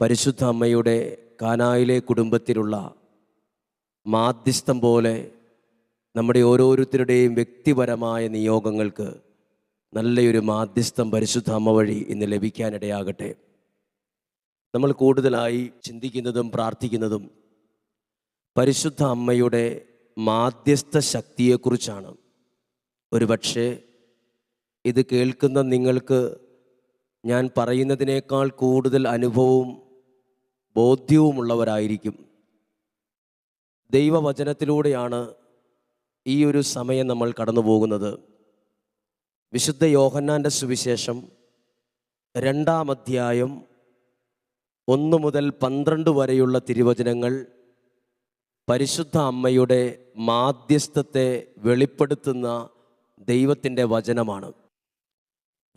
പരിശുദ്ധ അമ്മയുടെ കാനായിലെ കുടുംബത്തിലുള്ള മാധ്യസ്ഥം പോലെ നമ്മുടെ ഓരോരുത്തരുടെയും വ്യക്തിപരമായ നിയോഗങ്ങൾക്ക് നല്ലൊരു മാധ്യസ്ഥം പരിശുദ്ധ അമ്മ വഴി ഇന്ന് ലഭിക്കാനിടയാകട്ടെ. നമ്മൾ കൂടുതലായി ചിന്തിക്കുന്നതും പ്രാർത്ഥിക്കുന്നതും പരിശുദ്ധ അമ്മയുടെ മാധ്യസ്ഥ ശക്തിയെക്കുറിച്ചാണ്. ഒരുപക്ഷെ ഇത് കേൾക്കുന്ന നിങ്ങൾക്ക് ഞാൻ പറയുന്നതിനേക്കാൾ കൂടുതൽ അനുഭവവും ബോധ്യവുമുള്ളവരായിരിക്കും. ദൈവവചനത്തിലൂടെയാണ് ഈ ഒരു സമയം നമ്മൾ കടന്നു പോകുന്നത് വിശുദ്ധ യോഹന്നാന്റെ സുവിശേഷം രണ്ടാം അധ്യായം ഒന്ന് മുതൽ പന്ത്രണ്ട് വരെയുള്ള തിരുവചനങ്ങൾ പരിശുദ്ധ അമ്മയുടെ മാധ്യസ്ഥത്തെ വെളിപ്പെടുത്തുന്ന ദൈവത്തിന്റെ വചനമാണ്.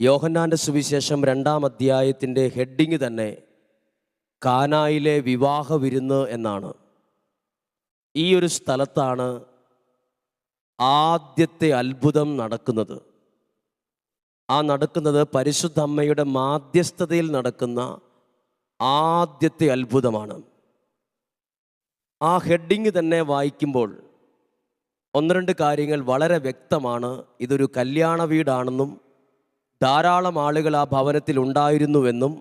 യോഹന്നാന്റെ സുവിശേഷം രണ്ടാം അധ്യായത്തിന്റെ ഹെഡിങ് തന്നെ കാനായിലെ വിവാഹ വിരുന്ന് എന്നാണ്. ഈ ഒരു സ്ഥലത്താണ് ആദ്യത്തെ അത്ഭുതം നടക്കുന്നത്. ആ നടക്കുന്നത് പരിശുദ്ധ അമ്മയുടെ മാധ്യസ്ഥതയിൽ നടക്കുന്ന ആദ്യത്തെ അത്ഭുതമാണ്. ആ ഹെഡിങ് തന്നെ വായിക്കുമ്പോൾ ഒന്ന് രണ്ട് കാര്യങ്ങൾ വളരെ വ്യക്തമാണ്. ഇതൊരു കല്യാണ വീടാണെന്നും ധാരാളം ആളുകൾ ആ ഭവനത്തിൽ ഉണ്ടായിരുന്നുവെന്നും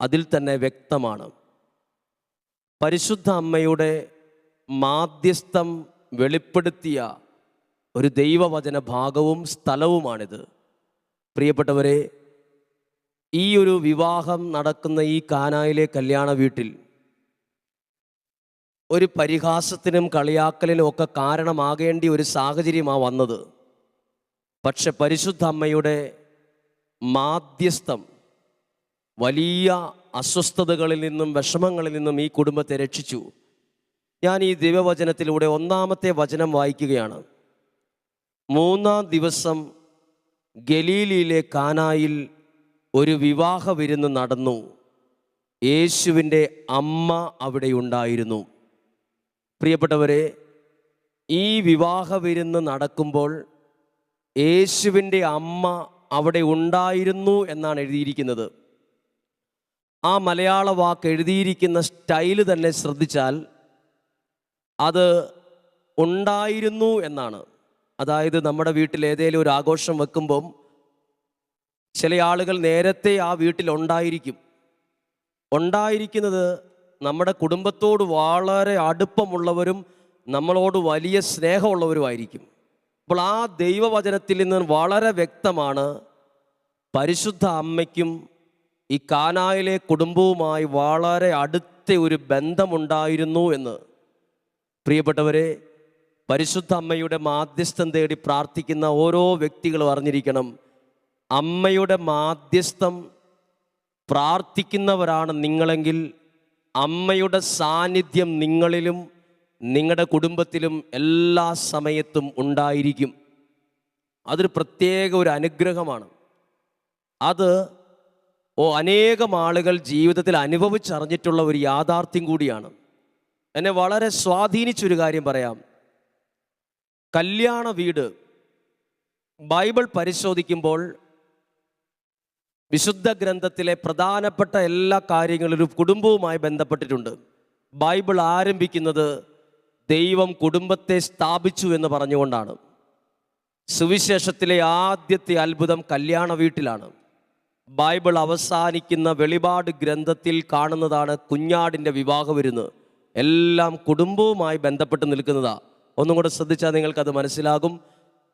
അതിൽ തന്നെ വ്യക്തമാണ്. പരിശുദ്ധ അമ്മയുടെ മാധ്യസ്ഥം വെളിപ്പെടുത്തിയ ഒരു ദൈവവചന ഭാഗവും സ്ഥലവുമാണിത്. പ്രിയപ്പെട്ടവരെ ഈ ഒരു വിവാഹം നടക്കുന്ന ഈ കാനായിലെ കല്യാണ വീട്ടിൽ ഒരു പരിഹാസത്തിനും കളിയാക്കലിനും ഒക്കെ കാരണമാകേണ്ടി ഒരു സാഹചര്യമാണ് വന്നത്. പക്ഷെ പരിശുദ്ധ അമ്മയുടെ മാധ്യസ്ഥം വലിയ അസ്വസ്ഥതകളിൽ നിന്നും വിഷമങ്ങളിൽ നിന്നും ഈ കുടുംബത്തെ രക്ഷിച്ചു. ഞാൻ ഈ ദിവവചനത്തിലൂടെ ഒന്നാമത്തെ വചനം വായിക്കുകയാണ്. മൂന്നാം ദിവസം ഗലീലിയിലെ കാനായിൽ ഒരു വിവാഹ വിരുന്ന് നടന്നു. യേശുവിന്റെ അമ്മ അവിടെ ഉണ്ടായിരുന്നു. പ്രിയപ്പെട്ടവരെ ഈ വിവാഹ വിരുന്ന് നടക്കുമ്പോൾ യേശുവിന്റെ അമ്മ അവിടെ ഉണ്ടായിരുന്നു എന്നാണ് എഴുതിയിരിക്കുന്നത്. ആ മലയാള വാക്ക് എഴുതിയിരിക്കുന്ന സ്റ്റൈൽ തന്നെ ശ്രദ്ധിച്ചാൽ അത് ഉണ്ടായിരുന്നു എന്നാണ്. അതായത് നമ്മുടെ വീട്ടിൽ ഏതെങ്കിലും ഒരു ആഘോഷം വെക്കുമ്പം ചില ആളുകൾ നേരത്തെ ആ വീട്ടിൽ ഉണ്ടായിരിക്കും. ഉണ്ടായിരിക്കുന്നത് നമ്മുടെ കുടുംബത്തോട് വളരെ അടുപ്പമുള്ളവരും നമ്മളോട് വലിയ സ്നേഹമുള്ളവരുമായിരിക്കും. അപ്പോൾ ആ ദൈവവചനത്തിൽ നിന്ന് വളരെ വ്യക്തമാണ് പരിശുദ്ധ അമ്മയ്ക്കും ഈ കാനായിലെ കുടുംബവുമായി വളരെ അടുത്ത ഒരു ബന്ധമുണ്ടായിരുന്നു എന്ന്. പ്രിയപ്പെട്ടവരെ പരിശുദ്ധ അമ്മയുടെ മാധ്യസ്ഥം തേടി പ്രാർത്ഥിക്കുന്ന ഓരോ വ്യക്തികളും അറിഞ്ഞിരിക്കണം. അമ്മയുടെ മാധ്യസ്ഥം പ്രാർത്ഥിക്കുന്നവരാണ് നിങ്ങളെങ്കിൽ അമ്മയുടെ സാന്നിധ്യം നിങ്ങളിലും നിങ്ങളുടെ കുടുംബത്തിലും എല്ലാ സമയത്തും ഉണ്ടായിരിക്കും. അതൊരു പ്രത്യേക ഒരു അനുഗ്രഹമാണ്. അത് ഓ അനേകം ആളുകൾ ജീവിതത്തിൽ അനുഭവിച്ചറിഞ്ഞിട്ടുള്ള ഒരു യാഥാർത്ഥ്യം കൂടിയാണ്. എന്നെ വളരെ സ്വാധീനിച്ചൊരു കാര്യം പറയാം. കല്യാണ വീട് ബൈബിൾ പരിശോധിക്കുമ്പോൾ വിശുദ്ധ ഗ്രന്ഥത്തിലെ പ്രധാനപ്പെട്ട എല്ലാ കാര്യങ്ങളിലും കുടുംബവുമായി ബന്ധപ്പെട്ടിട്ടുണ്ട്. ബൈബിൾ ആരംഭിക്കുന്നത് ദൈവം കുടുംബത്തെ സ്ഥാപിച്ചു എന്ന് പറഞ്ഞുകൊണ്ടാണ്. സുവിശേഷത്തിലെ ആദ്യത്തെ അത്ഭുതം കല്യാണ വീട്ടിലാണ്. ബൈബിൾ അവസാനിക്കുന്ന വെളിപാട് ഗ്രന്ഥത്തിൽ കാണുന്നതാണ് കുഞ്ഞാടിന്റെ വിവാഹ വിരുന്ന്. എല്ലാം കുടുംബവുമായി ബന്ധപ്പെട്ട് നിൽക്കുന്നതാ. ഒന്നും കൂടെ ശ്രദ്ധിച്ചാൽ നിങ്ങൾക്കത് മനസ്സിലാകും.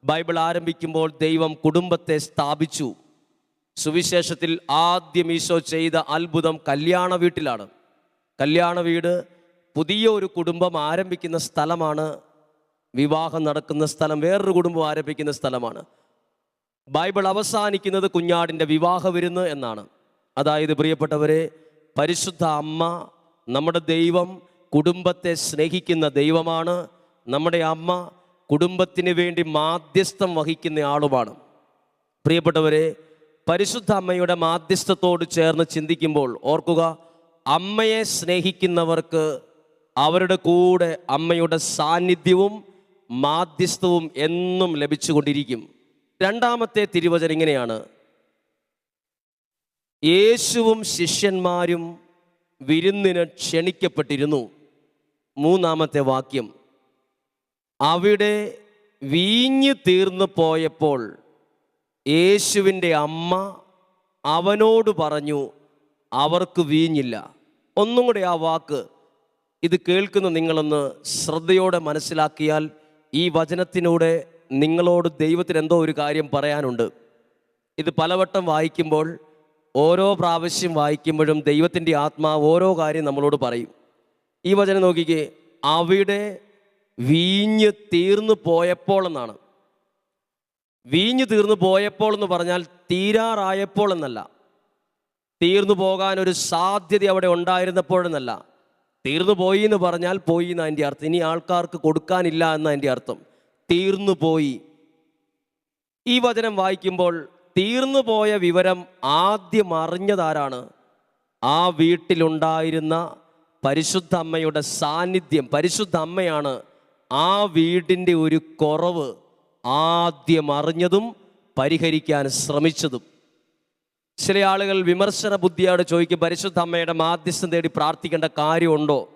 ബൈബിൾ ആരംഭിക്കുമ്പോൾ ദൈവം കുടുംബത്തെ സ്ഥാപിച്ചു. സുവിശേഷത്തിൽ ആദ്യം ഈശോ ചെയ്ത അത്ഭുതം കല്യാണ വീട്ടിലാണ്. കല്യാണ വീട് പുതിയ ഒരു കുടുംബം ആരംഭിക്കുന്ന സ്ഥലമാണ്. വിവാഹം നടക്കുന്ന സ്ഥലം വേറൊരു കുടുംബം ആരംഭിക്കുന്ന സ്ഥലമാണ്. ബൈബിൾ അവസാനിക്കുന്നത് കുഞ്ഞാടിന്റെ വിവാഹ വിരുന്ന് എന്നാണ്. അതായത് പ്രിയപ്പെട്ടവരെ പരിശുദ്ധ അമ്മ നമ്മുടെ ദൈവം കുടുംബത്തെ സ്നേഹിക്കുന്ന ദൈവമാണ്. നമ്മുടെ അമ്മ കുടുംബത്തിന് വേണ്ടി മാധ്യസ്ഥം വഹിക്കുന്ന ആളുമാണ്. പ്രിയപ്പെട്ടവരെ പരിശുദ്ധ അമ്മയുടെ മാധ്യസ്ഥത്തോട് ചേർന്ന് ചിന്തിക്കുമ്പോൾ ഓർക്കുക അമ്മയെ സ്നേഹിക്കുന്നവർക്ക് അവരുടെ കൂടെ അമ്മയുടെ സാന്നിധ്യവും മാധ്യസ്ഥവും എന്നും ലഭിച്ചുകൊണ്ടിരിക്കും. രണ്ടാമത്തെ തിരുവചനം ഇങ്ങനെയാണ്. യേശുവും ശിഷ്യന്മാരും വിരുന്നിന് ക്ഷണിക്കപ്പെട്ടിരുന്നു. മൂന്നാമത്തെ വാക്യം. അവിടെ വീഞ്ഞു തീർന്നു പോയപ്പോൾ യേശുവിന്റെ അമ്മ അവനോട് പറഞ്ഞു അവർക്ക് വീഞ്ഞില്ല. ഒന്നും കൂടെ ആ വാക്ക് ഇത് കേൾക്കുന്ന നിങ്ങളൊന്ന് ശ്രദ്ധയോടെ മനസ്സിലാക്കിയാൽ ഈ വചനത്തിലൂടെ നിങ്ങളോട് ദൈവത്തിന് എന്തോ ഒരു കാര്യം പറയാനുണ്ട്. ഇത് പലവട്ടം വായിക്കുമ്പോൾ ഓരോ പ്രാവശ്യം വായിക്കുമ്പോഴും ദൈവത്തിന്റെ ആത്മാവ് ഓരോ കാര്യം നമ്മളോട് പറയും. ഈ വചനം നോക്കിക്കേ അവിടെ വീഞ്ഞ് തീർന്നു പോയപ്പോൾ എന്നാണ് വീഞ്ഞ് തീർന്നു പോയപ്പോൾ എന്ന് പറഞ്ഞാൽ തീരാറായപ്പോൾ എന്നല്ല. തീർന്നു പോകാൻ ഒരു സാധ്യത അവിടെ ഉണ്ടായിരുന്നപ്പോഴെന്നല്ല തീർന്നു പോയി എന്ന് പറഞ്ഞാൽ പോയി എന്ന അതിന്റെ അർത്ഥം. ഇനി ആൾക്കാർക്ക് കൊടുക്കാനില്ല എന്ന അതിന്റെ അർത്ഥം. തീർന്നു പോയി. ഈ വചനം വായിക്കുമ്പോൾ തീർന്നു പോയ വിവരം ആദ്യം അറിഞ്ഞതാരാണ്? ആ വീട്ടിലുണ്ടായിരുന്ന പരിശുദ്ധ അമ്മയുടെ സാന്നിധ്യം. പരിശുദ്ധ അമ്മയാണ് ആ വീടിന്റെ ഒരു കുറവ്. ആദ്യം അറിഞ്ഞതും പരിഹരിക്കാൻ ശ്രമിച്ചതും. ചില ആളുകൾ വിമർശന ബുദ്ധിയോട് ചോദിക്കും പരിശുദ്ധ അമ്മയുടെ മാധ്യസ്ഥം തേടി പ്രാർത്ഥിക്കേണ്ട കാര്യമുണ്ടോ?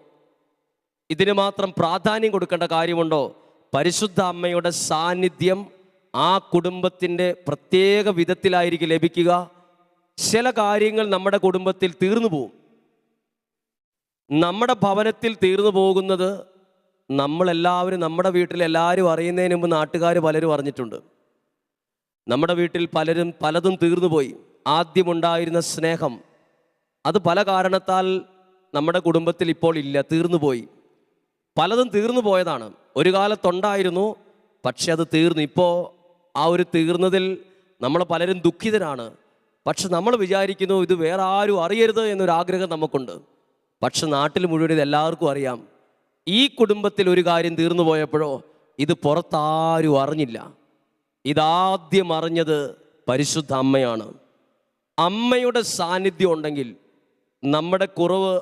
ഇതിന് മാത്രം പ്രാധാന്യം കൊടുക്കേണ്ട കാര്യമുണ്ടോ? പരിശുദ്ധ അമ്മയുടെ സാന്നിധ്യം ആ കുടുംബത്തിന്റെ പ്രത്യേക വിധത്തിലായിരിക്കും ലഭിക്കുക. ചില കാര്യങ്ങൾ നമ്മുടെ കുടുംബത്തിൽ തീർന്നു പോകും. നമ്മുടെ ഭവനത്തിൽ തീർന്നു പോകുന്നത് നമ്മളെല്ലാവരും നമ്മുടെ വീട്ടിൽ എല്ലാവരും അറിയുന്നതിന് മുമ്പ് നാട്ടുകാർ പലരും അറിഞ്ഞിട്ടുണ്ട്. നമ്മുടെ വീട്ടിൽ പലരും പലതും തീർന്നുപോയി ആദ്യമുണ്ടായിരുന്ന സ്നേഹം. അത് പല കാരണത്താൽ നമ്മുടെ കുടുംബത്തിൽ ഇപ്പോൾ ഇല്ല തീർന്നുപോയി പലതും തീർന്നു പോയതാണ്. ഒരു കാലത്തുണ്ടായിരുന്നു പക്ഷെ അത് തീർന്നു. ഇപ്പോൾ ആ ഒരു തീർന്നതിൽ നമ്മൾ പലരും ദുഃഖിതരാണ്. പക്ഷെ നമ്മൾ വിചാരിക്കുന്നു ഇത് വേറെ ആരും അറിയരുത് എന്നൊരാഗ്രഹം നമുക്കുണ്ട്. പക്ഷെ നാട്ടിൽ മുഴുവൻ ഇത് എല്ലാവർക്കും അറിയാം. ഈ കുടുംബത്തിൽ ഒരു കാര്യം തീർന്നു പോയപ്പോഴോ ഇത് പുറത്താരും അറിഞ്ഞില്ല. ഇതാദ്യം അറിഞ്ഞത് പരിശുദ്ധ അമ്മയാണ്. അമ്മയുടെ സാന്നിധ്യം ഉണ്ടെങ്കിൽ നമ്മുടെ കുറവ്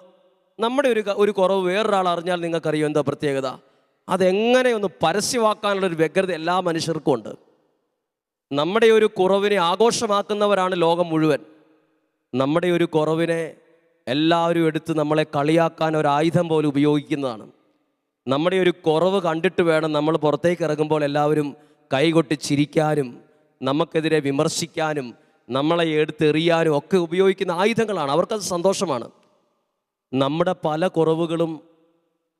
നമ്മുടെ ഒരു ഒരു കുറവ് വേറൊരാൾ അറിഞ്ഞാൽ നിങ്ങൾക്കറിയോ എന്താ പ്രത്യേകത. അതെങ്ങനെ ഒന്ന് പരസ്യമാക്കാനുള്ള ഒരു വ്യഗ്രത എല്ലാ മനുഷ്യർക്കും ഉണ്ട്. നമ്മുടെ ഒരു കുറവിനെ ആഘോഷമാക്കുന്നവരാണ് ലോകം മുഴുവൻ. നമ്മുടെ ഒരു കുറവിനെ എല്ലാവരും എടുത്ത് നമ്മളെ കളിയാക്കാൻ ഒരു ആയുധം പോലെ ഉപയോഗിക്കുന്നതാണ്. നമ്മുടെ ഒരു കുറവ് കണ്ടിട്ട് വേണം നമ്മൾ പുറത്തേക്ക് ഇറങ്ങുമ്പോൾ എല്ലാവരും കൈകൊട്ടി ചിരിക്കാനും നമുക്കെതിരെ വിമർശിക്കാനും നമ്മളെ എടുത്തെറിയാനും ഒക്കെ ഉപയോഗിക്കുന്ന ആയുധങ്ങളാണ്. അവർക്കത് സന്തോഷമാണ്. നമ്മുടെ പല കുറവുകളും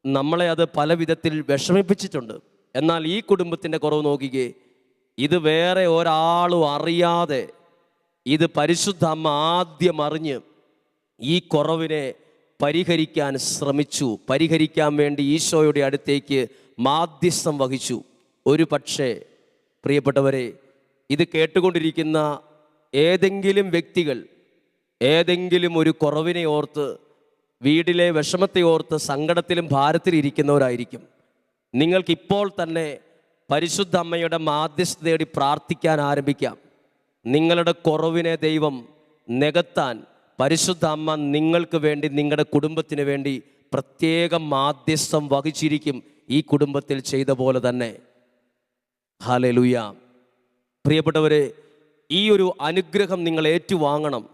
നമ്മളെ അത് പല വിധത്തിൽ വിഷമിപ്പിച്ചിട്ടുണ്ട്. എന്നാൽ ഈ കുടുംബത്തിന്റെ കുറവ് നോക്കിക്കേ ഇത് വേറെ ഒരാളും അറിയാതെ ഇത് പരിശുദ്ധ അമ്മ ആദ്യം അറിഞ്ഞ് ഈ കുറവിനെ പരിഹരിക്കാൻ ശ്രമിച്ചു. പരിഹരിക്കാൻ വേണ്ടി ഈശോയുടെ അടുത്തേക്ക് മാധ്യസ്ഥം വഹിച്ചു. ഒരു പക്ഷേ പ്രിയപ്പെട്ടവരെ ഇത് കേട്ടുകൊണ്ടിരിക്കുന്ന ഏതെങ്കിലും വ്യക്തികൾ ഏതെങ്കിലും ഒരു കുറവിനെ ഓർത്ത് വീടിലെ വിഷമത്തെ ഓർത്ത് സങ്കടത്തിലും ഭാരത്തിലിരിക്കുന്നവരായിരിക്കും നിങ്ങൾക്കിപ്പോൾ തന്നെ പരിശുദ്ധ അമ്മയുടെ മാധ്യസ്ഥ തേടി പ്രാർത്ഥിക്കാൻ ആരംഭിക്കാം. നിങ്ങളുടെ കുറവിനെ ദൈവം നികത്താൻ പരിശുദ്ധ അമ്മ നിങ്ങൾക്ക് വേണ്ടി നിങ്ങളുടെ കുടുംബത്തിന് വേണ്ടി പ്രത്യേകം മാധ്യസ്ഥം വഹിച്ചിരിക്കും ഈ കുടുംബത്തിൽ ചെയ്ത പോലെ തന്നെ. ഹാലലുയ പ്രിയപ്പെട്ടവരെ ഈ ഒരു അനുഗ്രഹം നിങ്ങൾ ഏറ്റുവാങ്ങണം.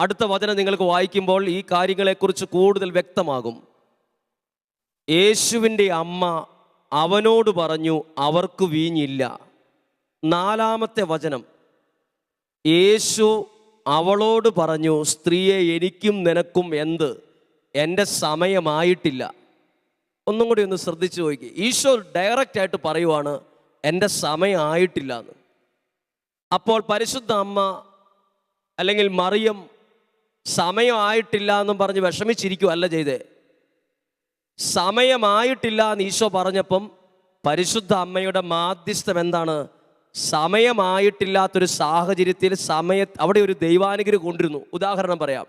അടുത്ത വചനം നിങ്ങൾക്ക് വായിക്കുമ്പോൾ ഈ കാര്യങ്ങളെക്കുറിച്ച് കൂടുതൽ വ്യക്തമാകും. യേശുവിന്റെ അമ്മ അവനോട് പറഞ്ഞു അവർക്ക് വീഞ്ഞില്ല. നാലാമത്തെ വചനം. യേശു അവളോട് പറഞ്ഞു സ്ത്രീയെ എനിക്കും നിനക്കും എന്ത്? എന്റെ സമയമായിട്ടില്ല. ഒന്നും കൂടി ഒന്ന് ശ്രദ്ധിച്ചു നോക്കി. ഈശോ ഡയറക്റ്റ് ആയിട്ട് പറയുവാണ് എന്റെ സമയമായിട്ടില്ല എന്ന് അപ്പോൾ പരിശുദ്ധ അമ്മ അല്ലെങ്കിൽ മറിയം സമയമായിട്ടില്ല എന്നും പറഞ്ഞ് വിഷമിച്ചിരിക്കുവല്ല ചെയ്തേ. സമയമായിട്ടില്ല എന്ന് ഈശോ പറഞ്ഞപ്പം പരിശുദ്ധ അമ്മയുടെ മാധ്യസ്ഥം എന്താണ്? സമയമായിട്ടില്ലാത്തൊരു സാഹചര്യത്തിൽ സമയ അവിടെ ഒരു ദൈവാനുഗ്രഹം കൊണ്ടിരുന്നു. ഉദാഹരണം പറയാം.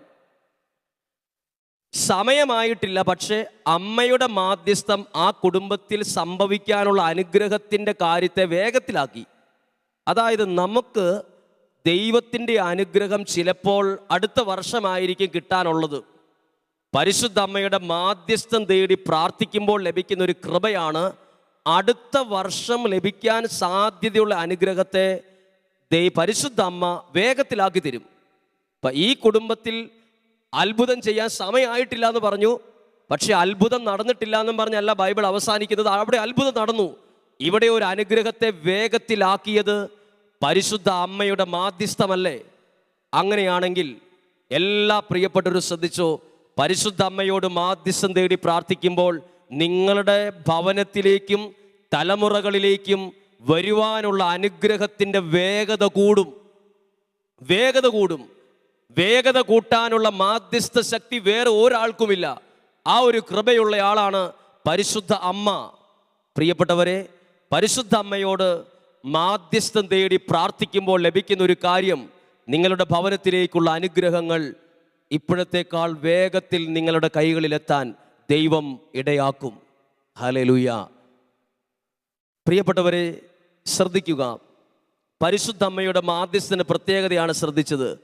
സമയമായിട്ടില്ല പക്ഷേ അമ്മയുടെ മാധ്യസ്ഥം ആ കുടുംബത്തിൽ സംഭവിക്കാനുള്ള അനുഗ്രഹത്തിന്റെ കാര്യത്തെ വേഗത്തിലാക്കി. അതായത് നമുക്ക് ദൈവത്തിന്റെ അനുഗ്രഹം ചിലപ്പോൾ അടുത്ത വർഷമായിരിക്കും കിട്ടാനുള്ളത്. പരിശുദ്ധ അമ്മയുടെ മാധ്യസ്ഥം തേടി പ്രാർത്ഥിക്കുമ്പോൾ ലഭിക്കുന്ന ഒരു കൃപയാണ് അടുത്ത വർഷം ലഭിക്കാൻ സാധ്യതയുള്ള അനുഗ്രഹത്തെ ദൈ പരിശുദ്ധ അമ്മ വേഗത്തിലാക്കി തരും. അപ്പം ഈ കുടുംബത്തിൽ അത്ഭുതം ചെയ്യാൻ സമയമായിട്ടില്ല എന്ന് പറഞ്ഞു. പക്ഷെ അത്ഭുതം നടന്നിട്ടില്ല എന്നും പറഞ്ഞല്ല ബൈബിൾ അവസാനിക്കുന്നത്. അവിടെ അത്ഭുതം നടന്നു. ഇവിടെ ഒരു അനുഗ്രഹത്തെ വേഗത്തിലാക്കിയത് പരിശുദ്ധ അമ്മയുടെ മാധ്യസ്ഥമല്ലേ? അങ്ങനെയാണെങ്കിൽ എല്ലാ പ്രിയപ്പെട്ടവരും ശ്രദ്ധിച്ചോ പരിശുദ്ധ അമ്മയോട് മാധ്യസ്ഥം തേടി പ്രാർത്ഥിക്കുമ്പോൾ നിങ്ങളുടെ ഭവനത്തിലേക്കും തലമുറകളിലേക്കും വരുവാനുള്ള അനുഗ്രഹത്തിന്റെ വേഗത കൂടും. വേഗത കൂടും. വേഗത കൂട്ടാനുള്ള മാധ്യസ്ഥ ശക്തി വേറെ ഒരാൾക്കുമില്ല. ആ ഒരു കൃപയുള്ള ആളാണ് പരിശുദ്ധ അമ്മ. പ്രിയപ്പെട്ടവരെ പരിശുദ്ധ അമ്മയോട് മാധ്യസ്ഥം തേടി പ്രാർത്ഥിക്കുമ്പോൾ ലഭിക്കുന്ന ഒരു കാര്യം നിങ്ങളുടെ ഭവനത്തിലേക്കുള്ള അനുഗ്രഹങ്ങൾ ഇപ്പോഴത്തേക്കാൾ വേഗത്തിൽ നിങ്ങളുടെ കൈകളിലെത്താൻ ദൈവം ഇടയാക്കും. ഹലലുയ പ്രിയപ്പെട്ടവരെ ശ്രദ്ധിക്കുക. പരിശുദ്ധ അമ്മയുടെ മാധ്യസ്ഥന് പ്രത്യേകതയാണ് ശ്രദ്ധിച്ചത്.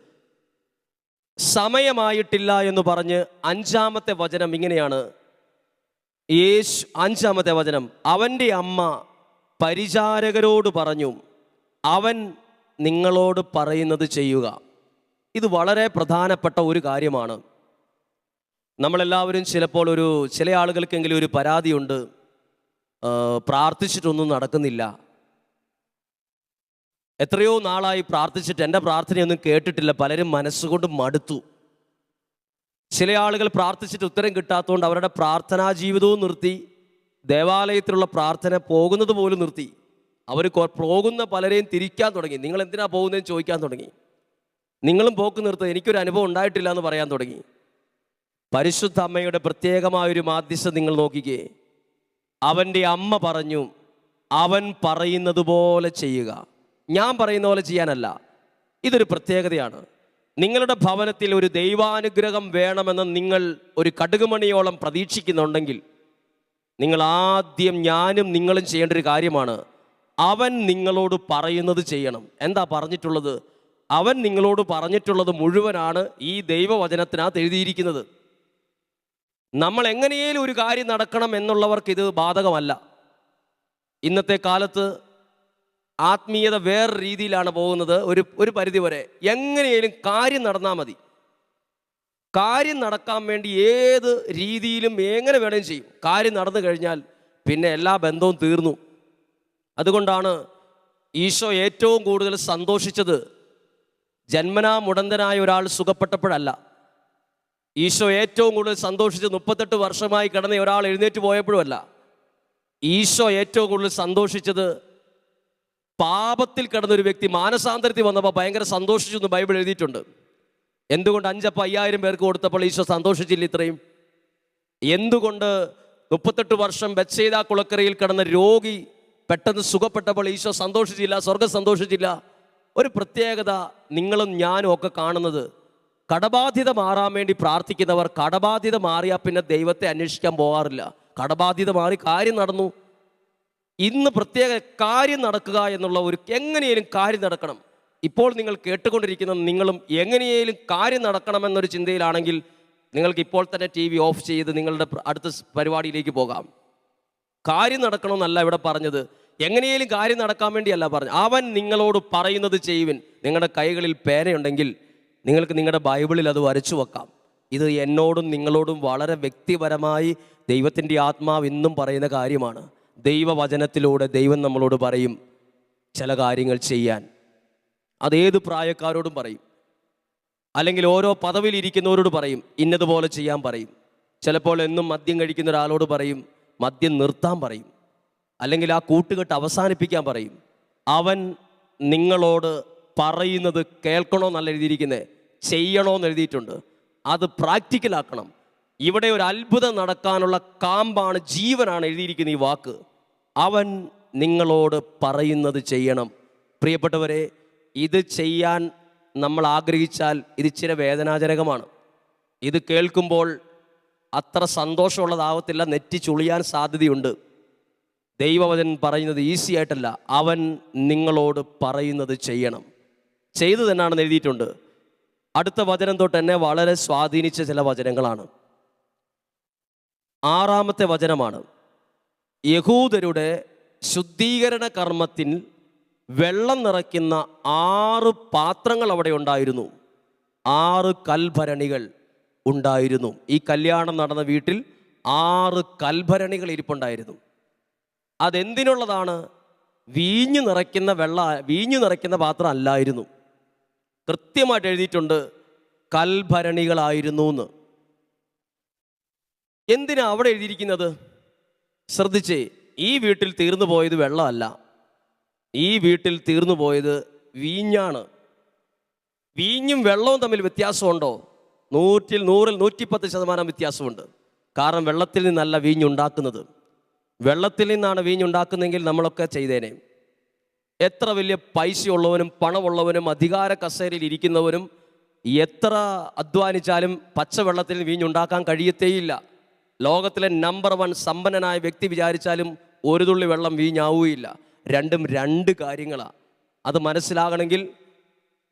സമയമായിട്ടില്ല എന്ന് പറഞ്ഞ് അഞ്ചാമത്തെ വചനം ഇങ്ങനെയാണ്. യേശു അഞ്ചാമത്തെ വചനം. അവന്റെ അമ്മ പരിചാരകരോട് പറഞ്ഞു അവൻ നിങ്ങളോട് പറയുന്നത് ചെയ്യുക. ഇത് വളരെ പ്രധാനപ്പെട്ട ഒരു കാര്യമാണ്. നമ്മളെല്ലാവരും ചിലപ്പോൾ ഒരു ചില ആളുകൾക്കെങ്കിലും ഒരു പരാതിയുണ്ട്. പ്രാർത്ഥിച്ചിട്ടൊന്നും നടക്കുന്നില്ല. എത്രയോ നാളായി പ്രാർത്ഥിച്ചിട്ട് എന്റെ പ്രാർത്ഥനയൊന്നും കേട്ടിട്ടില്ല. പലരും മനസ്സുകൊണ്ട് മടുത്തു. ചില ആളുകൾ പ്രാർത്ഥിച്ചിട്ട് ഉത്തരം കിട്ടാത്തതുകൊണ്ട് അവരുടെ പ്രാർത്ഥനാ ജീവിതവും നിർത്തി. ദേവാലയത്തിലുള്ള പ്രാർത്ഥന പോകുന്നത് പോലും നിർത്തി. അവർ പോകുന്ന പലരെയും തിരിക്കാൻ തുടങ്ങി. നിങ്ങൾ എന്തിനാ പോകുന്നതെന്ന് ചോദിക്കാൻ തുടങ്ങി. നിങ്ങളും പോക്ക് നിർത്തുക എനിക്കൊരു അനുഭവം ഉണ്ടായിട്ടില്ല എന്ന് പറയാൻ തുടങ്ങി. പരിശുദ്ധ അമ്മയുടെ പ്രത്യേകമായ ഒരു മാധ്യസ്ഥ നിങ്ങൾ നോക്കിക്കേ. അവന്റെ അമ്മ പറഞ്ഞു അവൻ പറയുന്നത് പോലെ ചെയ്യുക. ഞാൻ പറയുന്ന പോലെ ചെയ്യാനല്ല. ഇതൊരു പ്രത്യേകതയാണ്. നിങ്ങളുടെ ഭവനത്തിൽ ഒരു ദൈവാനുഗ്രഹം വേണമെന്ന് നിങ്ങൾ ഒരു കടുകുമണിയോളം പ്രതീക്ഷിക്കുന്നുണ്ടെങ്കിൽ നിങ്ങൾ ആദ്യം ഞാനും നിങ്ങളും ചെയ്യേണ്ട ഒരു കാര്യമാണ്. അവൻ നിങ്ങളോട് പറയുന്നത് ചെയ്യണം. എന്താ പറഞ്ഞിട്ടുള്ളത്? അവൻ നിങ്ങളോട് പറഞ്ഞിട്ടുള്ളത് മുഴുവനാണ് ഈ ദൈവവചനത്തിനകത്ത് എഴുതിയിരിക്കുന്നത്. നമ്മൾ എങ്ങനെയേലും ഒരു കാര്യം നടക്കണം എന്നുള്ളവർക്ക് ഇത് ബാധകമല്ല. ഇന്നത്തെ കാലത്ത് ആത്മീയത വേറെ രീതിയിലാണ് പോകുന്നത്. ഒരു ഒരു പരിധി വരെ എങ്ങനെയും കാര്യം നടന്നാൽ മതി. കാര്യം നടക്കാൻ വേണ്ടി ഏത് രീതിയിലും എങ്ങനെ വേണമെങ്കിലും ചെയ്യും. കാര്യം നടന്നു കഴിഞ്ഞാൽ പിന്നെ എല്ലാ ബന്ധവും തീർന്നു. അതുകൊണ്ടാണ് ഈശോ ഏറ്റവും കൂടുതൽ സന്തോഷിച്ചത്. ജന്മനാ മുടന്തനായ ഒരാൾ സുഖപ്പെട്ടപ്പോഴല്ല. ഈശോ ഏറ്റവും കൂടുതൽ സന്തോഷിച്ച് മുപ്പത്തെട്ട് വർഷമായി കിടന്ന ഒരാൾ എഴുന്നേറ്റ് പോയപ്പോഴുമല്ല ഈശോ ഏറ്റവും കൂടുതൽ സന്തോഷിച്ചത് പാപത്തിൽ കിടന്ന ഒരു വ്യക്തി മാനസാന്തരത്തിൽ വന്നപ്പോൾ ഭയങ്കര സന്തോഷിച്ചു എന്ന് ബൈബിൾ എഴുതിയിട്ടുണ്ട്. എന്തുകൊണ്ട് അഞ്ചപ്പം അയ്യായിരം പേർക്ക് കൊടുത്തപ്പോൾ ഈശോ സന്തോഷിച്ചില്ല ഇത്രയും? എന്തുകൊണ്ട് മുപ്പത്തെട്ട് വർഷം ബച്ചെയ്ത കുളക്കരയിൽ കിടന്ന രോഗി പെട്ടെന്ന് സുഖപ്പെട്ടപ്പോൾ ഈശോ സന്തോഷിച്ചില്ല സ്വർഗം സന്തോഷിച്ചില്ല? ഒരു പ്രത്യേകത നിങ്ങളും ഞാനും ഒക്കെ കാണുന്നത് കടബാധ്യത മാറാൻ വേണ്ടി പ്രാർത്ഥിക്കുന്നവർ കടബാധ്യത മാറിയാൽ പിന്നെ ദൈവത്തെ അന്വേഷിക്കാൻ പോകാറില്ല കടബാധ്യത മാറി കാര്യം നടന്നു. ഇന്ന് പ്രത്യേക കാര്യം നടക്കുക എന്നുള്ള ഒരു എങ്ങനെയും കാര്യം നടക്കണം. ഇപ്പോൾ നിങ്ങൾ കേട്ടുകൊണ്ടിരിക്കുന്ന നിങ്ങളും എങ്ങനെയും കാര്യം നടക്കണമെന്നൊരു ചിന്തയിലാണെങ്കിൽ നിങ്ങൾക്ക് ഇപ്പോൾ തന്നെ ടി വി ഓഫ് ചെയ്ത് നിങ്ങളുടെ അടുത്ത പരിപാടിയിലേക്ക് പോകാം. കാര്യം നടക്കണമെന്നല്ല ഇവിടെ പറഞ്ഞത്. എങ്ങനെയും കാര്യം നടക്കാൻ വേണ്ടിയല്ല പറഞ്ഞു അവൻ നിങ്ങളോട് പറയുന്നത് ചെയ്യുവിൻ. നിങ്ങളുടെ കൈകളിൽ പേനയുണ്ടെങ്കിൽ നിങ്ങൾക്ക് നിങ്ങളുടെ ബൈബിളിൽ അത് വരച്ചു വെക്കാം. ഇത് എന്നോടും നിങ്ങളോടും വളരെ വ്യക്തിപരമായി ദൈവത്തിന്റെ ആത്മാവ് ഇന്നും പറയുന്ന കാര്യമാണ്. ദൈവവചനത്തിലൂടെ ദൈവം നമ്മളോട് പറയും ചില കാര്യങ്ങൾ ചെയ്യാൻ. അതേത് പ്രായക്കാരോടും പറയും. അല്ലെങ്കിൽ ഓരോ പദവിയിൽ ഇരിക്കുന്നവരോട് പറയും. ഇന്നതുപോലെ ചെയ്യാൻ പറയും. ചിലപ്പോൾ എന്നും മദ്യം കഴിക്കുന്ന ഒരാളോട് പറയും. മദ്യം നിർത്താൻ പറയും. അല്ലെങ്കിൽ ആ കൂട്ടുകെട്ട് അവസാനിപ്പിക്കാൻ പറയും. അവൻ നിങ്ങളോട് പറയുന്നത് കേൾക്കണോ എന്നല്ല എഴുതിയിരിക്കുന്നത് ചെയ്യണോ എന്ന് എഴുതിയിട്ടുണ്ട്. അത് പ്രാക്ടിക്കലാക്കണം. ഇവിടെ ഒരു അത്ഭുതം നടക്കാനുള്ള കാമ്പാണ് ജീവനാണ് എഴുതിയിരിക്കുന്ന ഈ വാക്ക്. അവൻ നിങ്ങളോട് പറയുന്നത് ചെയ്യണം. പ്രിയപ്പെട്ടവരെ ഇത് ചെയ്യാൻ നമ്മൾ ആഗ്രഹിച്ചാൽ ഇത് ഇച്ചിരി വേദനാജനകമാണ്. ഇത് കേൾക്കുമ്പോൾ അത്ര സന്തോഷമുള്ളതാവത്തില്ല. നെറ്റി ചുളിയാൻ സാധ്യതയുണ്ട്. ദൈവവചൻ പറയുന്നത് ഈസി ആയിട്ടല്ല. അവൻ നിങ്ങളോട് പറയുന്നത് ചെയ്യണം. ചെയ്തു തന്നെയാണ് എഴുതിയിട്ടുണ്ട്. അടുത്ത വചനം തൊട്ട് എന്നെ വളരെ സ്വാധീനിച്ച ചില വചനങ്ങളാണ്. ആറാമത്തെ വചനമാണ്. യഹൂദരുടെ ശുദ്ധീകരണ കർമ്മത്തിൽ വെള്ളം നിറയ്ക്കുന്ന ആറ് പാത്രങ്ങൾ അവിടെ ഉണ്ടായിരുന്നു. ആറ് കൽഭരണികൾ ഉണ്ടായിരുന്നു. ഈ കല്യാണം നടന്ന വീട്ടിൽ ആറ് കൽഭരണികൾ ഇരിപ്പുണ്ടായിരുന്നു. അതെന്തിനുള്ളതാണ്? വീഞ്ഞു നിറയ്ക്കുന്ന വെള്ള വീഞ്ഞു നിറയ്ക്കുന്ന പാത്രം അല്ലായിരുന്നു. കൃത്യമായിട്ട് എഴുതിയിട്ടുണ്ട് കൽഭരണികളായിരുന്നു എന്ന് എന്തിനാ അവിടെ എഴുതിയിരിക്കുന്നത്? ശ്രദ്ധിച്ചേ ഈ വീട്ടിൽ തീർന്നു പോയത് വെള്ളമല്ല. ഈ വീട്ടിൽ തീർന്നു പോയത് വീഞ്ഞാണ്. വീഞ്ഞും വെള്ളവും തമ്മിൽ വ്യത്യാസമുണ്ടോ? നൂറ്റിൽ നൂറിൽ നൂറ്റിപ്പത്ത് ശതമാനം വ്യത്യാസമുണ്ട്. കാരണം വെള്ളത്തിൽ നിന്നല്ല വീഞ്ഞുണ്ടാക്കുന്നത്. വെള്ളത്തിൽ നിന്നാണ് വീഞ്ഞുണ്ടാക്കുന്നതെങ്കിൽ നമ്മളൊക്കെ ചെയ്തേനെ. എത്ര വലിയ പൈസയുള്ളവനും പണമുള്ളവനും അധികാര കസേരയിൽ ഇരിക്കുന്നവനും എത്ര അധ്വാനിച്ചാലും പച്ചവെള്ളത്തിൽ വീഞ്ഞുണ്ടാക്കാൻ കഴിയത്തേയില്ല. ലോകത്തിലെ നമ്പർ വൺ സമ്പന്നനായ വ്യക്തി വിചാരിച്ചാലും ഒരു തുള്ളി വെള്ളം വീഞ്ഞാവുകയില്ല. രണ്ടും രണ്ട് കാര്യങ്ങളാണ് അത് മനസ്സിലാകണമെങ്കിൽ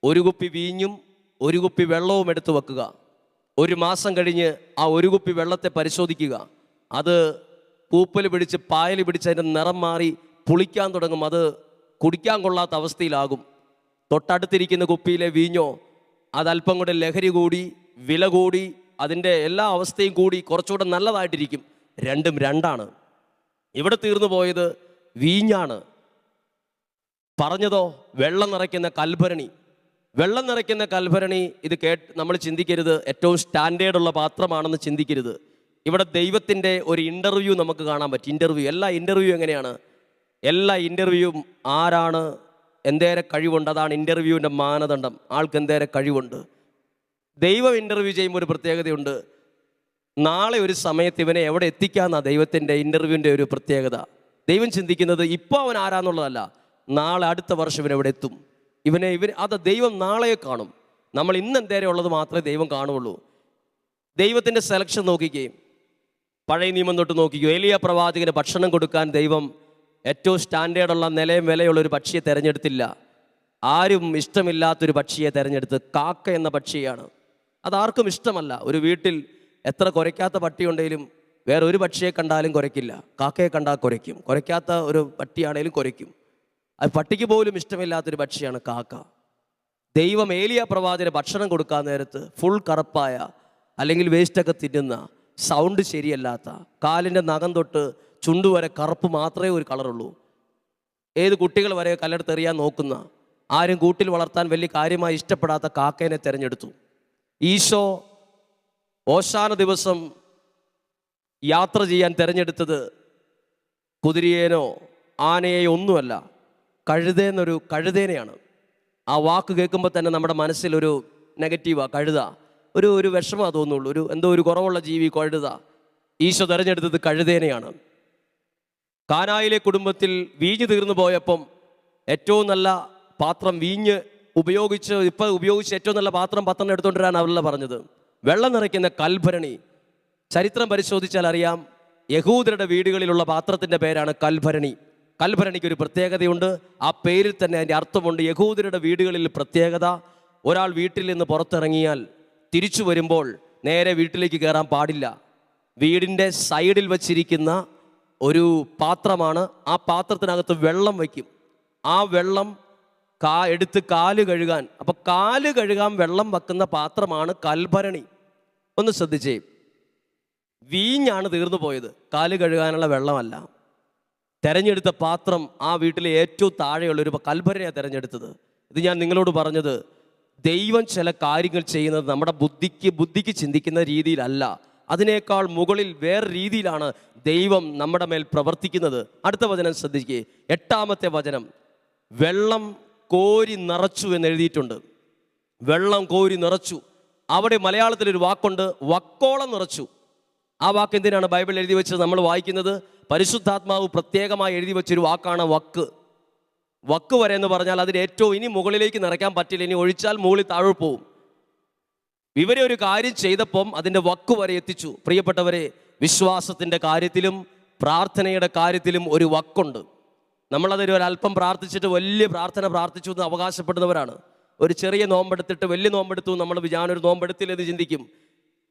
ഒരു കുപ്പി വീഞ്ഞും ഒരു കുപ്പി വെള്ളവും എടുത്തു വെക്കുക. ഒരു മാസം കഴിഞ്ഞ് ആ ഒരു കുപ്പി വെള്ളത്തെ പരിശോധിക്കുക. അത് പൂപ്പൽ പിടിച്ച് പായൽ പിടിച്ച് അതിന്റെ നിറം മാറി പുളിക്കാൻ തുടങ്ങും. അത് കുടിക്കാൻ കൊള്ളാത്ത അവസ്ഥയിലാകും. തൊട്ടടുത്തിരിക്കുന്ന കുപ്പിയിലെ വീഞ്ഞോ അതല്പം കൂടെ ലഹരി കൂടി വില കൂടി അതിന്റെ എല്ലാ അവസ്ഥയും കൂടി കുറച്ചുകൂടെ നല്ലതായിട്ടിരിക്കും. രണ്ടും രണ്ടാണ്. ഇവിടെ തീർന്നു പോയത് വീഞ്ഞാണ്. പറഞ്ഞതോ വെള്ളം നിറയ്ക്കുന്ന കൽഭരണി. വെള്ളം നിറയ്ക്കുന്ന കൽഭരണി ഇത് കേട്ട് നമ്മൾ ചിന്തിക്കരുത്. ഏറ്റവും സ്റ്റാൻഡേർഡ് ഉള്ള പാത്രമാണെന്ന് ചിന്തിക്കരുത്. ഇവിടെ ദൈവത്തിന്റെ ഒരു ഇന്റർവ്യൂ നമുക്ക് കാണാൻ പറ്റും. ഇന്റർവ്യൂ എല്ലാ ഇന്റർവ്യൂ എങ്ങനെയാണ്? എല്ലാ ഇന്റർവ്യൂവും ആരാണ്? എന്തേരെ കഴിവുണ്ട് അതാണ് ഇന്റർവ്യൂവിന്റെ മാനദണ്ഡം. ആൾക്ക് എന്തേരെ കഴിവുണ്ട്? ദൈവം ഇന്റർവ്യൂ ചെയ്യുമ്പോൾ ഒരു പ്രത്യേകതയുണ്ട്. നാളെ ഒരു സമയത്ത് ഇവനെ എവിടെ എത്തിക്കാമെന്നാണ് ദൈവത്തിന്റെ ഇന്റർവ്യൂവിന്റെ ഒരു പ്രത്യേകത. ദൈവം ചിന്തിക്കുന്നത് ഇപ്പോൾ അവൻ ആരാന്നുള്ളതല്ല. നാളെ അടുത്ത വർഷം ഇവൻ എവിടെ എത്തും? ഇവനെ ഇവൻ അത് ദൈവം നാളെ കാണും. നമ്മൾ ഇന്ന് എന്തേരെ ഉള്ളത് മാത്രമേ ദൈവം കാണുള്ളൂ. ദൈവത്തിന്റെ സെലക്ഷൻ നോക്കിക്കുകയും പഴയ നിയമം തൊട്ട് നോക്കിക്കുകയും ഏലിയ പ്രവാചകന് ഭക്ഷണം കൊടുക്കാൻ ദൈവം ഏറ്റവും സ്റ്റാൻഡേർഡുള്ള നിലയും വിലയുള്ള ഒരു പക്ഷിയെ തിരഞ്ഞെടുത്തില്ല. ആരും ഇഷ്ടമില്ലാത്തൊരു പക്ഷിയെ തിരഞ്ഞെടുത്ത് കാക്ക എന്ന പക്ഷിയാണ് അതാർക്കും ഇഷ്ടമല്ല. ഒരു വീട്ടിൽ എത്ര കുരയ്ക്കാത്ത പട്ടിയുണ്ടെങ്കിലും വേറെ ഒരു പക്ഷിയെ കണ്ടാലും കുരയ്ക്കില്ല കാക്കയെ കണ്ടാൽ കുരയ്ക്കും കുരയ്ക്കാത്ത ഒരു പട്ടിയാണേലും കുരയ്ക്കും അത് പട്ടിക്ക് പോലും ഇഷ്ടമില്ലാത്തൊരു പക്ഷിയാണ് കാക്ക. ദൈവം ഏലിയ പ്രവാചകന് ഭക്ഷണം കൊടുക്കാൻ നേരത്ത് ഫുൾ കറുപ്പായ അല്ലെങ്കിൽ വേസ്റ്റൊക്കെ തിന്നുന്ന സൗണ്ട് ശരിയല്ലാത്ത കാലിന്റെ നഖം തൊട്ട് ചുണ്ടുവരെ കറുപ്പ് മാത്രമേ ഒരു കളറുള്ളൂ. ഏത് കുട്ടികൾ വരെ കല്ലെടുത്തെറിയാൻ നോക്കുന്ന ആരും കൂട്ടിൽ വളർത്താൻ വലിയ കാര്യമായി ഇഷ്ടപ്പെടാത്ത കാക്കേനെ തിരഞ്ഞെടുത്തു. ഈശോ ഓശാന ദിവസം യാത്ര ചെയ്യാൻ തിരഞ്ഞെടുത്തത് കുതിരയേനോ ആനയെയോ ഒന്നുമല്ല കഴുതേന്നൊരു കഴുതേനെയാണ്. ആ വാക്ക് കേൾക്കുമ്പോൾ തന്നെ നമ്മുടെ മനസ്സിലൊരു നെഗറ്റീവാ കഴുത. ഒരു ഒരു വിഷമാ തോന്നുള്ളൂ. ഒരു എന്തോ ഒരു കുറവുള്ള ജീവി കഴുത. ഈശോ തിരഞ്ഞെടുത്തത് കഴുതേനെയാണ്. കാനായിലെ കുടുംബത്തിൽ വീഞ്ഞ് തീർന്നു പോയപ്പം ഏറ്റവും നല്ല പാത്രം വീഞ്ഞ് ഉപയോഗിച്ച് ഇപ്പം ഉപയോഗിച്ച് ഏറ്റവും നല്ല പാത്രം പത്തെണ്ണം എടുത്തുകൊണ്ട് വരാൻ അവരല്ല പറഞ്ഞത്. വെള്ളം നിറയ്ക്കുന്ന കൽഭരണി. ചരിത്രം പരിശോധിച്ചാൽ അറിയാം യഹൂദരുടെ വീടുകളിലുള്ള പാത്രത്തിന്റെ പേരാണ് കൽഭരണി. കൽഭരണിക്ക് ഒരു പ്രത്യേകതയുണ്ട്. ആ പേരിൽ തന്നെ അതിന്റെ അർത്ഥമുണ്ട്. യഹൂദരുടെ വീടുകളിൽ പ്രത്യേകത ഒരാൾ വീട്ടിൽ നിന്ന് പുറത്തിറങ്ങിയാൽ തിരിച്ചു വരുമ്പോൾ നേരെ വീട്ടിലേക്ക് കയറാൻ പാടില്ല. വീടിന്റെ സൈഡിൽ വച്ചിരിക്കുന്ന ഒരു പാത്രമാണ്. ആ പാത്രത്തിനകത്ത് വെള്ളം വയ്ക്കും. ആ വെള്ളം കാ എടുത്ത് കാൽ കഴുകാൻ. അപ്പം കാൽ കഴുകാൻ വെള്ളം വെക്കുന്ന പാത്രമാണ് കൽഭരണി. ഒന്ന് ശ്രദ്ധിച്ചേ. വീഞ്ഞാണ് തീർന്നു പോയത്. കാൽ കഴുകാനുള്ള വെള്ളമല്ല. തെരഞ്ഞെടുത്ത പാത്രം ആ വീട്ടിലെ ഏറ്റവും താഴെയുള്ള ഒരു കൽഭരണിയാണ് തിരഞ്ഞെടുത്തത്. ഇത് ഞാൻ നിങ്ങളോട് പറഞ്ഞത്. ദൈവം ചില കാര്യങ്ങൾ ചെയ്യുന്നത് നമ്മുടെ ബുദ്ധിക്ക് ബുദ്ധിക്ക് ചിന്തിക്കുന്ന രീതിയിലല്ല. അതിനേക്കാൾ മുകളിൽ വേറെ രീതിയിലാണ് ദൈവം നമ്മുടെ മേൽ പ്രവർത്തിക്കുന്നത്. അടുത്ത വചനം ശ്രദ്ധിക്കുക എട്ടാമത്തെ വചനം. വെള്ളം കോരി നിറച്ചു എന്ന് എഴുതിയിട്ടുണ്ട്. വെള്ളം കോരി നിറച്ചു. അവിടെ മലയാളത്തിൽ ഒരു വാക്കുണ്ട് വക്കോളം നിറച്ചു. ആ വാക്ക് എന്തിനാണ് ബൈബിൾ എഴുതി വെച്ചത്? നമ്മൾ വായിക്കുന്നത് പരിശുദ്ധാത്മാവ് പ്രത്യേകമായി എഴുതി വെച്ചൊരു വാക്കാണ് വക്ക്. വക്ക് വരെ എന്ന് പറഞ്ഞാൽ അതിന് ഏറ്റവും ഇനി മുകളിലേക്ക് നിറയ്ക്കാൻ പറ്റില്ല. ഇനി ഒഴിച്ചാൽ മുകളിൽ താഴെ പോവും. ഇവരെ ഒരു കാര്യം ചെയ്തപ്പം അതിന്റെ വക്ക് വരെ എത്തിച്ചു. പ്രിയപ്പെട്ടവരെ വിശ്വാസത്തിന്റെ കാര്യത്തിലും പ്രാർത്ഥനയുടെ കാര്യത്തിലും ഒരു വക്കുണ്ട്. നമ്മളതൊരു ഒരല്പം പ്രാർത്ഥിച്ചിട്ട് വലിയ പ്രാർത്ഥന പ്രാർത്ഥിച്ചു എന്ന് അവകാശപ്പെടുന്നവരാണ്. ഒരു ചെറിയ നോമ്പെടുത്തിട്ട് വലിയ നോമ്പെടുത്തു നമ്മൾ ഞാനൊരു നോമ്പെടുത്തില്ലെന്ന് ചിന്തിക്കും.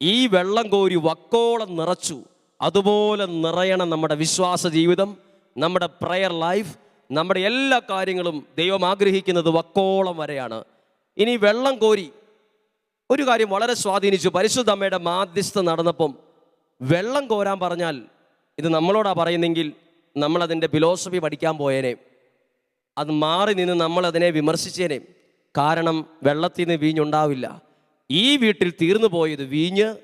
ഈ വെള്ളം കോരി വക്കോളം നിറച്ചു. അതുപോലെ നിറയണം നമ്മുടെ വിശ്വാസ ജീവിതം നമ്മുടെ പ്രയർ ലൈഫ് നമ്മുടെ എല്ലാ കാര്യങ്ങളും ദൈവം ആഗ്രഹിക്കുന്നത് വക്കോളം വരെയാണ്. ഇനി വെള്ളം കോരി ഒരു കാര്യം വളരെ സ്വാധീനിച്ചു. പരിശുദ്ധ അമ്മയുടെ മാധ്യസ്ഥ നടന്നപ്പം വെള്ളം കോരാൻ പറഞ്ഞാൽ ഇത് നമ്മളോടാ പറയുന്നെങ്കിൽ നമ്മളതിന്റെ ഫിലോസഫി പഠിക്കാൻ പോയേനെ. അത് മാറി നിന്ന് നമ്മളതിനെ വിമർശിച്ചേനെ. കാരണം വെള്ളത്തിൽ നിന്ന് വീഞ്ഞുണ്ടാവില്ല. ഈ വീട്ടിൽ തീർന്നു പോയത് വീഞ്ഞ്.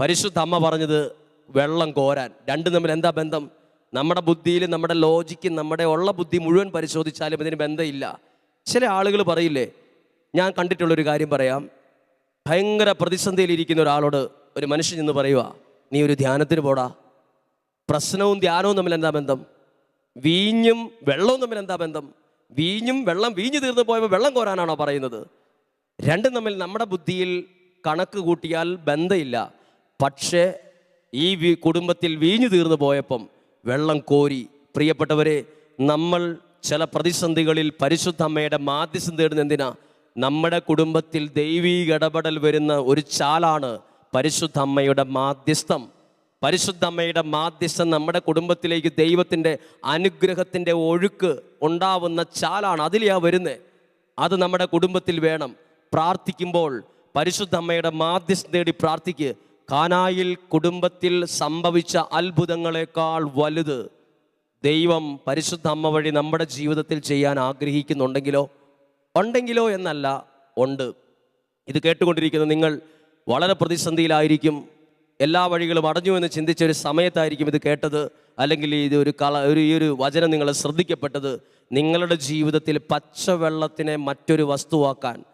പരിശുദ്ധ അമ്മ പറഞ്ഞത് വെള്ളം കോരാൻ. രണ്ടും തമ്മിൽ എന്താ ബന്ധം? നമ്മുടെ ബുദ്ധിയിൽ നമ്മുടെ ലോജിക്ക് നമ്മുടെ ഉള്ള ബുദ്ധി മുഴുവൻ പരിശോധിച്ചാലും ഇതിന് ബന്ധമില്ല. ചില ആളുകൾ പറയില്ലേ? ഞാൻ കണ്ടിട്ടുള്ളൊരു കാര്യം പറയാം. ഭയങ്കര പ്രതിസന്ധിയിലിരിക്കുന്ന ഒരാളോട് ഒരു മനുഷ്യൻ എന്ന് പറയുക നീ ഒരു ധ്യാനത്തിന് പോടാ. പ്രശ്നവും ധ്യാനവും തമ്മിൽ എന്താ ബന്ധം? വീഞ്ഞും വെള്ളവും തമ്മിൽ എന്താ ബന്ധം? വീഞ്ഞും വെള്ളം വീഞ്ഞു തീർന്നു പോയപ്പോൾ വെള്ളം കോരാനാണോ പറയുന്നത്? രണ്ടും തമ്മിൽ നമ്മുടെ ബുദ്ധിയിൽ കണക്ക് കൂട്ടിയാൽ ബന്ധമില്ല. പക്ഷേ ഈ കുടുംബത്തിൽ വീഞ്ഞു തീർന്നു പോയപ്പം വെള്ളം കോരി പ്രിയപ്പെട്ടവരെ നമ്മൾ ചില പ്രതിസന്ധികളിൽ പരിശുദ്ധ അമ്മയുടെ മാധ്യസ്ഥം തേടുന്ന എന്തിനാ? നമ്മുടെ കുടുംബത്തിൽ ദൈവീക ഇടപെടൽ വരുന്ന ഒരു ചാലാണ് പരിശുദ്ധ അമ്മയുടെ മാധ്യസ്ഥം. പരിശുദ്ധ അമ്മയുടെ മാധ്യസ്ഥം നമ്മുടെ കുടുംബത്തിലേക്ക് ദൈവത്തിന്റെ അനുഗ്രഹത്തിന്റെ ഒഴുക്ക് ഉണ്ടാവുന്ന ചാലാണ് അതിലെയാ വരുന്നത് അത് നമ്മുടെ കുടുംബത്തിൽ വേണം. പ്രാർത്ഥിക്കുമ്പോൾ പരിശുദ്ധ അമ്മയുടെ മാധ്യസ്ഥം തേടി പ്രാർത്ഥിക്കുക കാനായിൽ കുടുംബത്തിൽ സംഭവിച്ച അത്ഭുതങ്ങളെക്കാൾ വലുത് ദൈവം പരിശുദ്ധ അമ്മ വഴി നമ്മുടെ ജീവിതത്തിൽ ചെയ്യാൻ ആഗ്രഹിക്കുന്നുണ്ടെങ്കിലോ ഉണ്ടെങ്കിലോ എന്നല്ല ഉണ്ട്. ഇത് കേട്ടുകൊണ്ടിരിക്കുന്ന നിങ്ങൾ വളരെ പ്രതിസന്ധിയിലായിരിക്കും. എല്ലാ വഴികളും അടഞ്ഞു എന്ന് ചിന്തിച്ച ഒരു സമയത്തായിരിക്കും ഇത് കേട്ടത്. അല്ലെങ്കിൽ ഇത് ഒരു കള ഒരു ഈ ഒരു വചനം നിങ്ങൾ ശ്രദ്ധിക്കപ്പെട്ടത്. നിങ്ങളുടെ ജീവിതത്തിൽ പച്ചവെള്ളത്തിനെ മറ്റൊരു വസ്തുവാക്കാൻ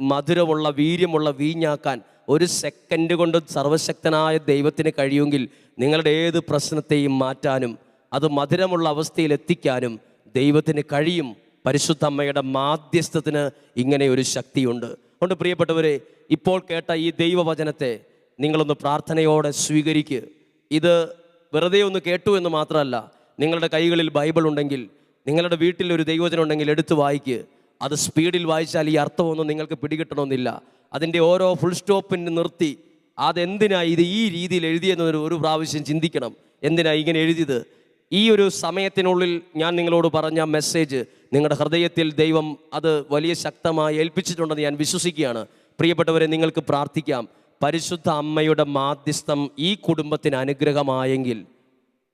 മധുരമുള്ള വീര്യമുള്ള വീഞ്ഞാക്കാൻ ഒരു സെക്കൻഡ് കൊണ്ട് സർവശക്തനായ ദൈവത്തിന് കഴിയുമെങ്കിൽ നിങ്ങളുടെ ഏത് പ്രശ്നത്തെയും മാറ്റാനും അത് മധുരമുള്ള അവസ്ഥയിൽ എത്തിക്കാനും ദൈവത്തിന് കഴിയും. പരിശുദ്ധ അമ്മയുടെ മാധ്യസ്ഥത്തിന് ഇങ്ങനെ ഒരു ശക്തിയുണ്ട്. അതുകൊണ്ട് പ്രിയപ്പെട്ടവരെ ഇപ്പോൾ കേട്ട ഈ ദൈവവചനത്തെ നിങ്ങളൊന്ന് പ്രാർത്ഥനയോടെ സ്വീകരിക്കുക ഇത് വെറുതെ ഒന്ന് കേട്ടു എന്ന് മാത്രമല്ല നിങ്ങളുടെ കൈകളിൽ ബൈബിൾ ഉണ്ടെങ്കിൽ നിങ്ങളുടെ വീട്ടിൽ ഒരു ദൈവവചനം ഉണ്ടെങ്കിൽ എടുത്ത് വായിക്കുക അത് സ്പീഡിൽ വായിച്ചാൽ ഈ അർത്ഥമൊന്നും നിങ്ങൾക്ക് പിടികിട്ടണമെന്നില്ല. അതിന്റെ ഓരോ ഫുൾ സ്റ്റോപ്പിന് നിർത്തി അതെന്തിനാ ഇത് ഈ രീതിയിൽ എഴുതിയെന്നൊരു ഒരു പ്രാവശ്യം ചിന്തിക്കണം. എന്തിനാ ഇങ്ങനെ എഴുതിയത്? ഈ ഒരു സമയത്തിനുള്ളിൽ ഞാൻ നിങ്ങളോട് പറഞ്ഞ മെസ്സേജ് നിങ്ങളുടെ ഹൃദയത്തിൽ ദൈവം അത് വലിയ ശക്തമായി ഏൽപ്പിച്ചിട്ടുണ്ടെന്ന് ഞാൻ വിശ്വസിക്കുകയാണ്. പ്രിയപ്പെട്ടവരെ നിങ്ങൾക്ക് പ്രാർത്ഥിക്കാം. പരിശുദ്ധ അമ്മയുടെ മാധ്യസ്ഥം ഈ കുടുംബത്തിന് അനുഗ്രഹമായെങ്കിൽ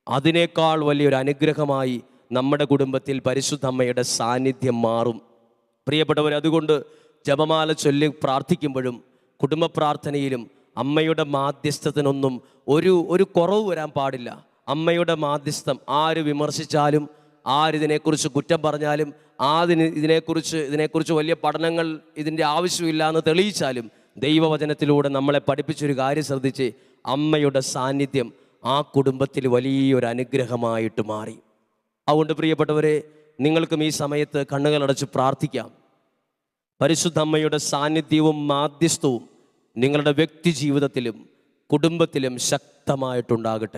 അതിനേക്കാൾ വലിയൊരു അനുഗ്രഹമായി നമ്മുടെ കുടുംബത്തിൽ പരിശുദ്ധ അമ്മയുടെ സാന്നിധ്യം മാറും. പ്രിയപ്പെട്ടവർ അതുകൊണ്ട് ജപമാല ചൊല്ലി പ്രാർത്ഥിക്കുമ്പോഴും കുടുംബ പ്രാർത്ഥനയിലും അമ്മയുടെ മാധ്യസ്ഥത്തിനൊന്നും ഒരു ഒരു കുറവ് വരാൻ പാടില്ല. അമ്മയുടെ മാധ്യസ്ഥം ആര് വിമർശിച്ചാലും ആരിതിനെക്കുറിച്ച് കുറ്റം പറഞ്ഞാലും ആതിന് ഇതിനെക്കുറിച്ച് ഇതിനെക്കുറിച്ച് വലിയ പഠനങ്ങൾ ഇതിന്റെ ആവശ്യമില്ല എന്ന് തെളിയിച്ചാലും ദൈവവചനത്തിലൂടെ നമ്മളെ പഠിപ്പിച്ചൊരു കാര്യം ശ്രദ്ധിച്ച് അമ്മയുടെ സാന്നിധ്യം ആ കുടുംബത്തിൽ വലിയൊരു അനുഗ്രഹമായിട്ട് മാറി. അതുകൊണ്ട് പ്രിയപ്പെട്ടവരെ നിങ്ങൾക്കും ഈ സമയത്ത് കണ്ണുകളടച്ച് പ്രാർത്ഥിക്കാം. പരിശുദ്ധ അമ്മയുടെ സാന്നിധ്യവും മാധ്യസ്ഥവും നിങ്ങളുടെ വ്യക്തി ജീവിതത്തിലും കുടുംബത്തിലും ശക്തമായിട്ടുണ്ടാകട്ടെ.